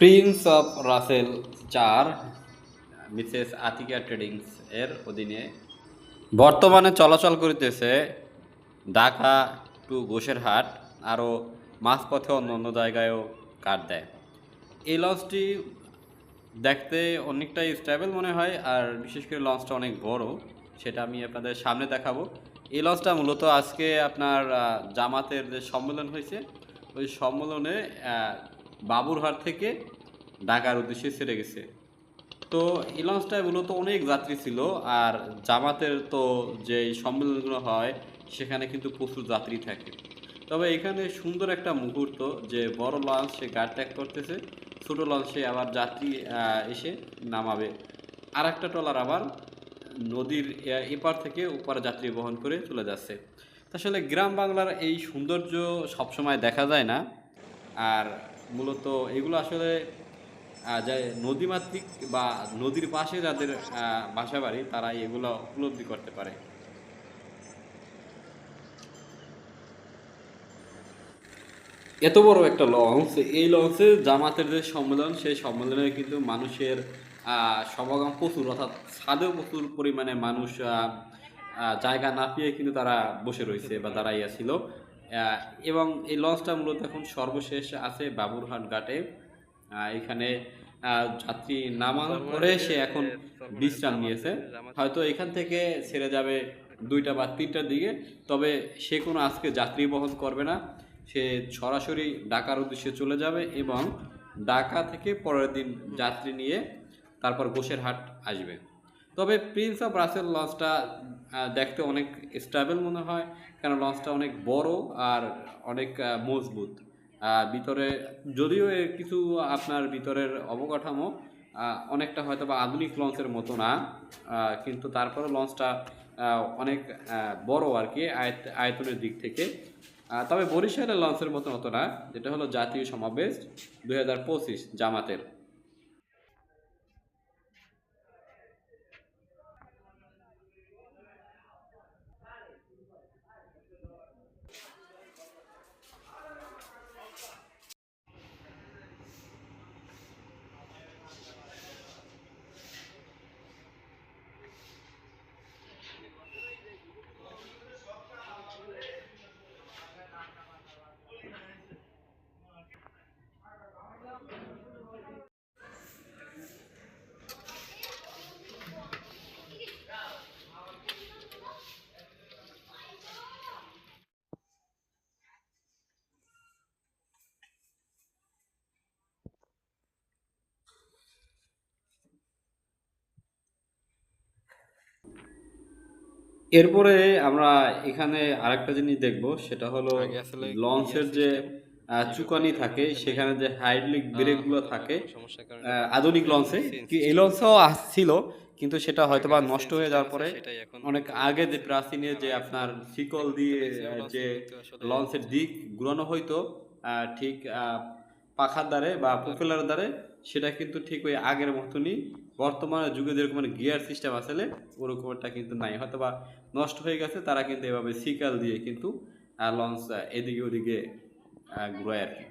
Prince of Rasel চার Mrs Atika ট্রেডিংস এর অধীনে। বর্তমানে চলাচল করিতেছে ঢাকা টু গোসেরহাট আরও মাঝপথে অন্য অন্য জায়গায়ও কাট দেয়। এই লঞ্চটি দেখতে অনেকটাই স্টেবল মনে হয়, আর বিশেষ করে লঞ্চটা অনেক বড়, সেটা আমি আপনাদের সামনে দেখাবো। এই লঞ্চটা মূলত আজকে আপনার জামাতের যে সম্মেলন হয়েছে, ওই সম্মেলনে বাবুরহাট থেকে ঢাকার উদ্দেশ্যে ছেড়ে গেছে। তো এই লঞ্চটায় মূলত অনেক যাত্রী ছিল আর জামাতের তো যে সম্মেলনগুলো হয়, সেখানে কিন্তু প্রচুর যাত্রী থাকে। তবে এখানে সুন্দর একটা মুহূর্ত যে বড় লঞ্চ সে গাড় ত্যাগ করতেছে, ছোট লঞ্চে আবার যাত্রী এসে নামাবে। আর একটা ট্রলার আবার নদীর এপার থেকে ওপার যাত্রী বহন করে চলে যাচ্ছে। আসলে গ্রাম বাংলার এই সৌন্দর্য সবসময় দেখা যায় না। আর মূলত এগুলো আসলে যে নদীমাতৃক বা নদীর পাশে যাদের বাসা বাড়ি তারা এগুলো উপলব্ধি করতে পারে। এত বড় একটা লঞ্চ এই লঞ্চে জামাতের যে সম্মেলন সেই সম্মেলনে কিন্তু মানুষের সমাগম প্রচুর অর্থাৎ ছাদেও প্রচুর পরিমাণে মানুষ জায়গা না পেয়ে কিন্তু তারা বসে রয়েছে বা দাঁড়াইয়া ছিল। আহ, এবং এই লঞ্চটা মূলত এখন সর্বশেষ আছে বাবুরহাট ঘাটে। এখানে যাত্রী নামানোর পরে সে এখন বিশ্রাম নিয়েছে। হয়তো এখান থেকে ছেড়ে যাবে দুইটা বা তিনটার দিকে তবে সে কোনো আজকে যাত্রী বহন করবে না। সে সরাসরি ঢাকার উদ্দেশ্যে চলে যাবে এবং ঢাকা থেকে পরের দিন যাত্রী নিয়ে তারপর গোসের হাট আসবে। তবে প্রিন্স অফ রাসেল লঞ্চটা দেখতে অনেক স্টেবল মনে হয় কারণ লঞ্চটা অনেক বড় আর অনেক মজবুত। ভিতরে যদিও কিছু আপনার ভিতরের অবকাঠামো অনেকটা হয়তো বা আধুনিক লঞ্চের মতো না কিন্তু তারপরে লঞ্চটা অনেক বড় আর কি, আয়ত, আয়তনের দিক থেকে। তবে বরিশালের লঞ্চের মতো মতো না, যেটা হলো জাতীয় সমাবেশ দুই হাজার পঁচিশ জামাতের। এরপরে আমরা এখানে আরেকটা জিনিস দেখব সেটা হলো লঞ্চের যে চুকানি থাকে সেখানে যে হাইড্রোলিক ব্রেকগুলো থাকে আধুনিক লঞ্চে এই লঞ্চেও আসছিল কিন্তু সেটা হয়তো বা নষ্ট হয়ে যাওয়ার পরে অনেক আগে যে প্রাচীনে যে আপনার শিকল দিয়ে যে লঞ্চের দিক ঘুরানো হয়তো আহ, ঠিক আহ, পাখার দ্বারে বা প্রোপেলার দ্বারে, সেটা কিন্তু ঠিক ওই আগের মতনই বর্তমানে যুগে যেরকম গিয়ার সিস্টেম আসলে ওরকম একটা কিন্তু নাই। হয়তো বা নষ্ট হয়ে গেছে, তারা কিন্তু এভাবে শিকাল দিয়ে কিন্তু লঞ্চ এদিকে ওদিকে ঘুরায় আর কি।